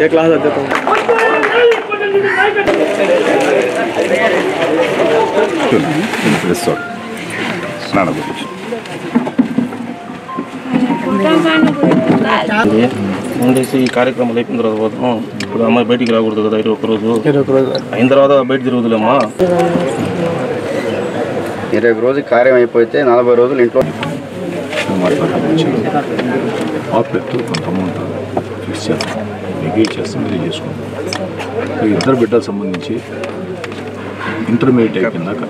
ఏ class అధ్యక్షం resort స్నానం గురించి ఉండేసి ఈ కార్యక్రమాలు అయిపోయిన తర్వాత పోతాం ఇప్పుడు అమ్మాయి బయటికి రాకూడదు కదా ఇరవై ఒక్క రోజు ఇరవై ఒక రోజు అయిన తర్వాత బయట తిరుగుతులేమ్మా ఇరవై ఒక రోజు కార్యం అయిపోతే నలభై రోజులు ఇంట్లో ఆ పెట్టు కొంత అమౌంట్ ఫిక్స్ చేస్తాం నెగేట్ చేస్తాం మీరే చేసుకోండి ఈ ఇద్దరు బిడ్డలకు సంబంధించి ఇంటర్మీడియట్ అయిపోయిందాక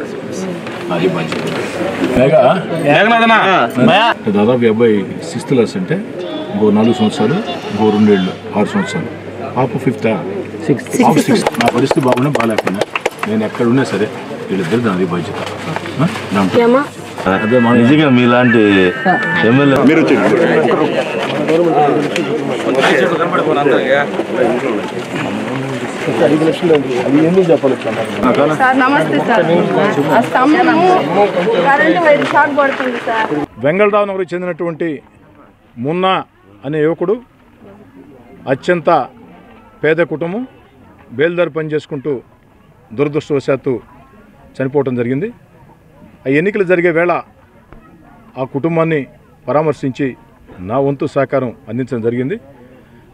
అది బాధ్యత పైగా దాదాపు ఈ అబ్బాయి సిక్స్త్ క్లాస్ అంటే ఇంకో నాలుగు సంవత్సరాలు ఇంకో రెండేళ్ళు ఆరు సంవత్సరాలు. పాప ఫిఫ్త్ సిక్స్త్ నా పరిస్థితి బాగున్నా బాగాలేకపోయినా నేను ఎక్కడ ఉన్నా సరే వీళ్ళిద్దరు నాది బాధ్యత. నిజంగా మీలాంటి ఎమ్మెల్యే మీరు వెంగళరావు నగరికి చెందినటువంటి మున్నా అనే యువకుడు అత్యంత పేద కుటుంబం బేల్దారి పని చేసుకుంటూ దురదృష్టవశాత్తు చనిపోవటం జరిగింది. ఆ ఎన్నికలు జరిగే వేళ ఆ కుటుంబాన్ని పరామర్శించి నా వంతు సహకారం అందించడం జరిగింది.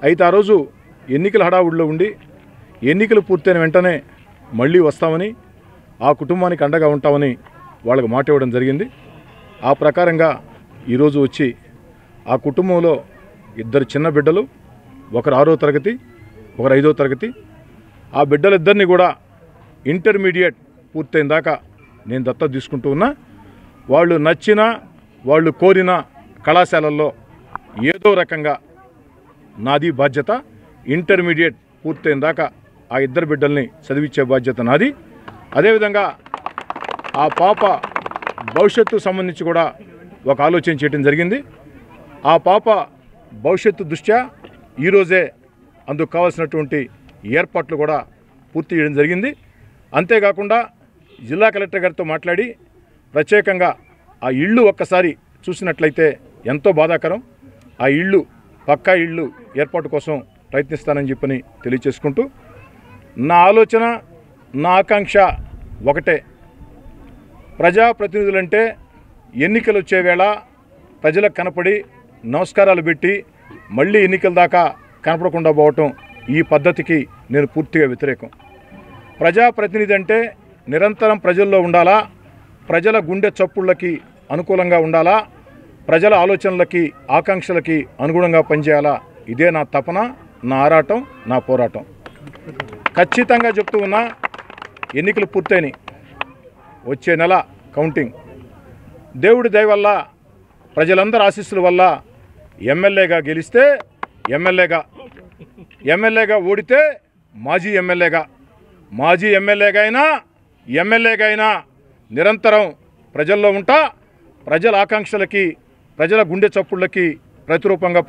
అయితే ఆ రోజు ఎన్నికల హడావుడిలో ఉండి ఎన్నికలు పూర్తయిన వెంటనే మళ్ళీ వస్తామని ఆ కుటుంబానికి అండగా ఉంటామని వాళ్ళకు మాట ఇవ్వడం జరిగింది. ఆ ప్రకారంగా ఈరోజు వచ్చి ఆ కుటుంబంలో ఇద్దరు చిన్న బిడ్డలు ఒకరు ఆరో తరగతి ఒకరు ఐదో తరగతి. ఆ బిడ్డలిద్దరిని కూడా ఇంటర్మీడియట్ పూర్తయిన దాకా నేను దత్తత తీసుకుంటూ ఉన్నా వాళ్ళు నచ్చిన వాళ్ళు కోరిన కళాశాలల్లో ఏదో రకంగా నాది బాధ్యత ఇంటర్మీడియట్ పూర్తయిన దాకా ఆ ఇద్దరు బిడ్డల్ని చదివించే బాధ్యత నాది. అదేవిధంగా ఆ పాప భవిష్యత్తు సంబంధించి కూడా ఒక ఆలోచన చేయడం జరిగింది. ఆ పాప భవిష్యత్తు దృష్ట్యా ఈరోజే అందుకు కావాల్సినటువంటి ఏర్పాట్లు కూడా పూర్తి చేయడం జరిగింది. అంతేకాకుండా జిల్లా కలెక్టర్ గారితో మాట్లాడి ప్రత్యేకంగా ఆ ఇళ్ళు ఒక్కసారి చూసినట్లయితే ఎంతో బాధాకరం. ఆ ఇళ్ళు పక్కా ఇళ్ళు ఏర్పాటు కోసం ప్రయత్నిస్తానని చెప్పని తెలియచేసుకుంటూ నా ఆలోచన నా ఆకాంక్ష ఒకటే. ప్రజాప్రతినిధులంటే ఎన్నికలు వచ్చే వేళ ప్రజలకు కనపడి నమస్కారాలు పెట్టి మళ్ళీ ఎన్నికల దాకా కనపడకుండా పోవటం ఈ పద్ధతికి నేను పూర్తిగా వ్యతిరేకం. ప్రజాప్రతినిధి అంటే నిరంతరం ప్రజల్లో ఉండాలా? ప్రజల గుండె చప్పుళ్ళకి అనుకూలంగా ఉండాలా? ప్రజల ఆలోచనలకి ఆకాంక్షలకి అనుగుణంగా పనిచేయాలా? ఇదే నా తపన నా ఆరాటం నా పోరాటం. ఖచ్చితంగా చెప్తూ ఉన్నా ఎన్నికలు పూర్తయినాయి. వచ్చే నెల కౌంటింగ్. దేవుడి దయ వల్ల ప్రజలందరి ఆశీస్సుల వల్ల ఎమ్మెల్యేగా గెలిస్తే ఎమ్మెల్యేగా ఎమ్మెల్యేగా ఓడితే మాజీ ఎమ్మెల్యేగా మాజీ ఎమ్మెల్యేగా అయినా ఎమ్మెల్యేగా నిరంతరం ప్రజల్లో ఉంటా ప్రజల ఆకాంక్షలకి ప్రజల గుండె చప్పుళ్ళకి ప్రతిరూపంగా